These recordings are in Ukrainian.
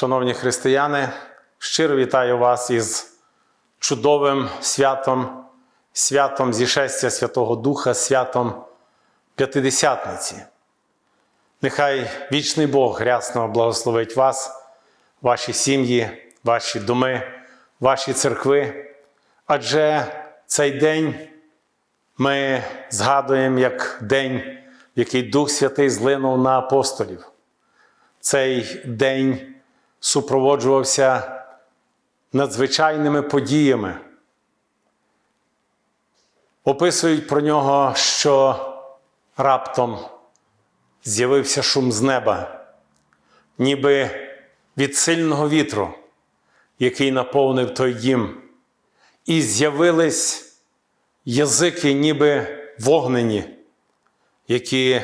Шановні християни, щиро вітаю вас із чудовим святом, святом зішестя Святого Духа, святом П'ятидесятниці. Нехай вічний Бог рясно благословить вас, ваші сім'ї, ваші доми, ваші церкви. Адже цей день ми згадуємо як день, в який Дух Святий злинув на апостолів. Цей день супроводжувався надзвичайними подіями. Описують про нього, що раптом з'явився шум з неба, ніби від сильного вітру, який наповнив той дім, і з'явились язики, ніби вогнені, які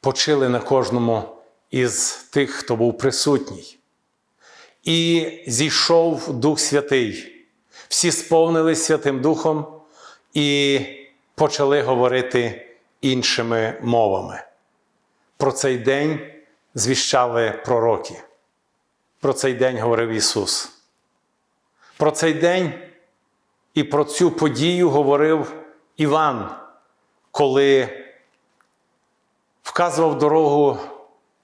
почили на кожному із тих, хто був присутній. І зійшов Дух Святий. Всі сповнились Святим Духом і почали говорити іншими мовами. Про цей день звіщали пророки. Про цей день говорив Ісус. Про цей день і про цю подію говорив Іван, коли вказував дорогу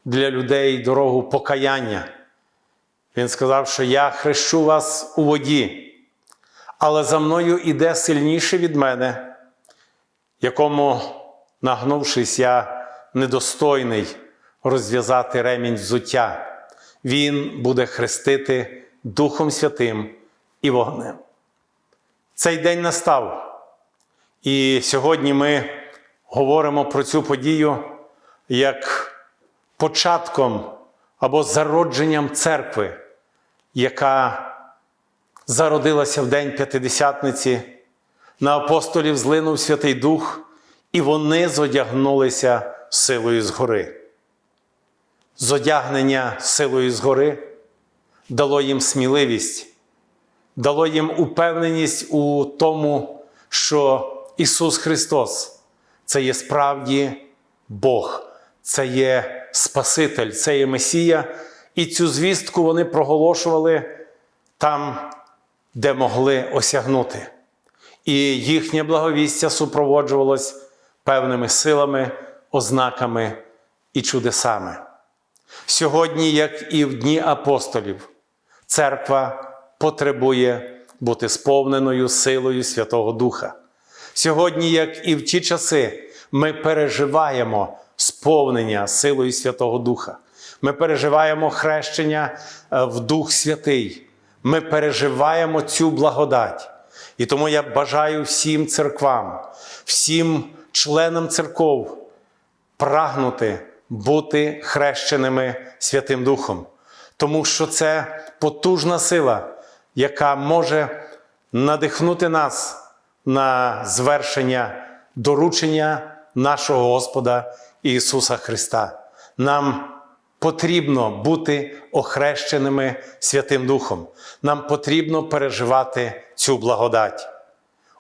для людей, дорогу покаяння. Він сказав, що я хрещу вас у воді, але за мною іде сильніше від мене, якому, нагнувшись, я недостойний розв'язати ремінь взуття. Він буде хрестити Духом Святим і вогнем. Цей день настав. І сьогодні ми говоримо про цю подію як початком або зародженням церкви, яка зародилася в День П'ятидесятниці, на апостолів злинув Святий Дух, і вони зодягнулися силою згори. Зодягнення силою згори дало їм сміливість, дало їм упевненість у тому, що Ісус Христос це є справді Бог, це є Спаситель, це є Месія, і цю звістку вони проголошували там, де могли осягнути. І їхнє благовістя супроводжувалось певними силами, ознаками і чудесами. Сьогодні, як і в дні апостолів, церква потребує бути сповненою силою Святого Духа. Сьогодні, як і в ті часи, ми переживаємо сповнення силою Святого Духа. Ми переживаємо хрещення е, в Дух Святий. Ми переживаємо цю благодать. І тому я бажаю всім церквам, всім членам церков прагнути бути хрещеними Святим Духом, тому що це потужна сила, яка може надихнути нас на звершення доручення нашого Господа Ісуса Христа. Нам потрібно бути охрещеними Святим Духом. Нам потрібно переживати цю благодать.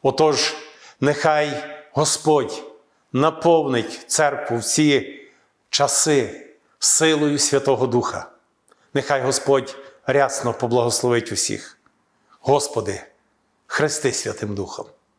Отож, нехай Господь наповнить церкву в ці часи силою Святого Духа. Нехай Господь рясно поблагословить усіх. Господи, хрести Святим Духом.